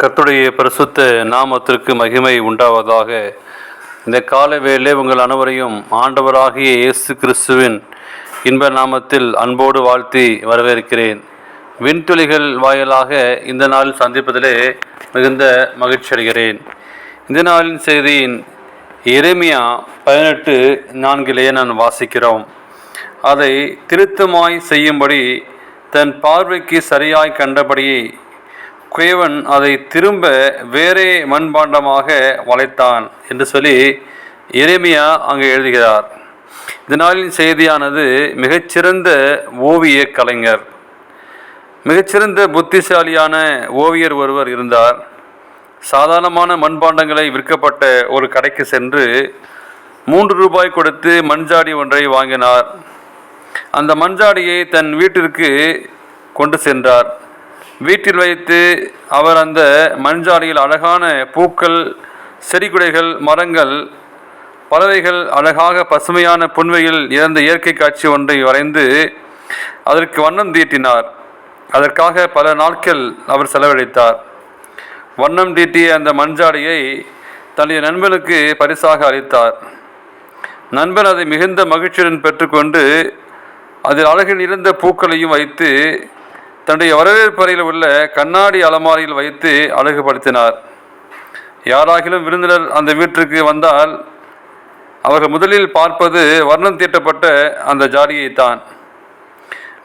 கர்த்தருடைய பரிசுத்த நாமத்திற்கு மகிமை உண்டாவதாக. இந்த கால வேளை உங்கள் அனைவரையும் ஆண்டவராகிய இயேசு கிறிஸ்துவின் இன்ப நாமத்தில் அன்போடு வாழ்த்தி வரவேற்கிறேன். விண்துளிகள் வாயிலாக இந்த நாள் சந்திப்பதிலே மிகுந்த மகிழ்ச்சி அடைகிறேன். இந்த நாளின் செய்தியின் எருமையா பதினெட்டு நான்கிலேயே நான் வாசிக்கிறோம். அதை திருத்தமாய் செய்யும்படி தன் பார்வைக்கு சரியாய் கண்டபடியே குயவன் அதை திரும்ப வேறே மண்பாண்டமாக வளைத்தான் என்று சொல்லி எளிமையா அங்கு எழுதுகிறார். இதனாலின் செய்தியானது மிகச்சிறந்த ஓவிய கலைஞர். மிகச்சிறந்த புத்திசாலியான ஓவியர் ஒருவர் இருந்தார். சாதாரணமான மண்பாண்டங்களை விற்கப்பட்ட ஒரு கடைக்கு சென்று மூன்று ரூபாய் கொடுத்து மண்ஜாடி ஒன்றை வாங்கினார். அந்த மண்ஜாடியை தன் வீட்டிற்கு கொண்டு சென்றார். வீட்டில் வைத்து அவர் அந்த மண்ஜாடியில் அழகான பூக்கள் செடிகுடைகள் மரங்கள் பறவைகள் அழகாக பசுமையான புன்வையில் இறந்த இயற்கை காட்சி ஒன்றை வரைந்து அதற்கு வண்ணம் தீட்டினார். அதற்காக பல நாட்கள் அவர் செலவழித்தார். வண்ணம் தீட்டிய அந்த மண்ஜாடியை தன்னுடைய நண்பனுக்கு பரிசாக அளித்தார். நண்பன் அதை மிகுந்த மகிழ்ச்சியுடன் பெற்றுக்கொண்டு அதில் அழகில் இருந்த பூக்களையும் வைத்து தன்னுடைய வரவேற்பறையில் உள்ள கண்ணாடி அலமாரியில் வைத்து அழகுபடுத்தினார். யாராகிலும் விருந்தினர் அந்த வீட்டிற்கு வந்தால் அவர்கள் முதலில் பார்ப்பது வர்ணம் தீட்டப்பட்ட அந்த ஜாடியைத்தான்.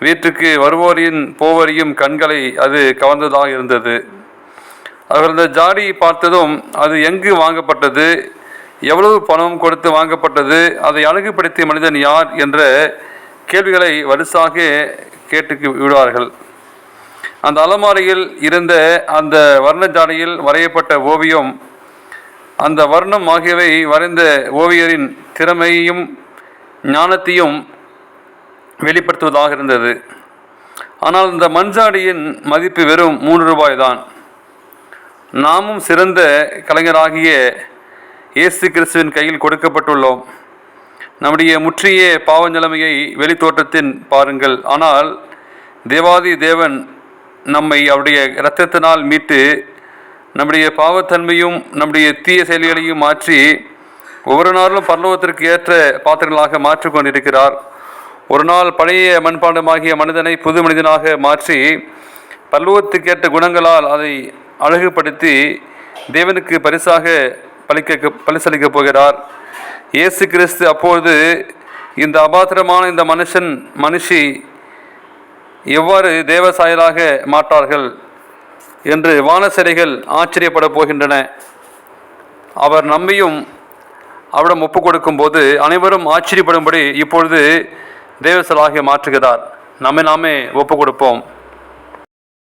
வீட்டுக்கு வருவோரின் போவரியும் கண்களை அது கவர்ந்ததாக இருந்தது. அவர்கள் அந்த ஜாடியை பார்த்ததும் அது எங்கு வாங்கப்பட்டது எவ்வளவு பணம் கொடுத்து வாங்கப்பட்டது அதை அழகுபடுத்திய மனிதன் யார் என்ற கேள்விகளை வரிசாக கேட்டு விடுவார்கள். அந்த அலமாரியில் இருந்த அந்த வர்ணஜாடையில் வரையப்பட்ட ஓவியம் அந்த வர்ணம் ஆகியவை வரைந்த ஓவியரின் திறமையையும் ஞானத்தையும் வெளிப்படுத்துவதாக இருந்தது. ஆனால் இந்த மண்ஜாடியின் மதிப்பு வெறும் மூன்று ரூபாய் தான் நாமும் சிறந்த கலைஞராகிய இயேசு கிறிஸ்துவின் கையில் கொடுக்கப்பட்டுள்ளோம். நம்முடைய முற்றிய பாவ நிலைமையை வெளித்தோற்றத்தின் பாருங்கள். ஆனால் தேவாதி தேவன் நம்மை அவருடைய இரத்தத்தினால் மீட்டு நம்முடைய பாவத்தன்மையும் நம்முடைய தீய செயல்களையும் மாற்றி ஒவ்வொரு நாளும் பரலோகத்திற்கு ஏற்ற பாத்திரங்களாக மாற்றிக்கொண்டிருக்கிறார் ஒரு நாள் பழைய மண்பாண்டமாகிய மனிதனை புது மனிதனாக மாற்றி பல்லவத்துக்கு ஏற்ற குணங்களால் அதை அழகுபடுத்தி தேவனுக்கு பரிசாக பலிக்க பரிசளிக்கப் போகிறார். இயேசு கிறிஸ்து அப்பொழுது இந்த அபாத்திரமான இந்த மனுஷன் மனுஷி எவ்வாறு தேவசாயலாக மாட்டார்கள் என்று வானசிறைகள் ஆச்சரியப்பட போகின்றன. அவர் நம்மையும் அவரிடம் ஒப்புக் கொடுக்கும்போது அனைவரும் ஆச்சரியப்படும்படி இப்பொழுது தேவசலாக மாற்றுகிறார். நம்மை நாமே ஒப்புக் கொடுப்போம்.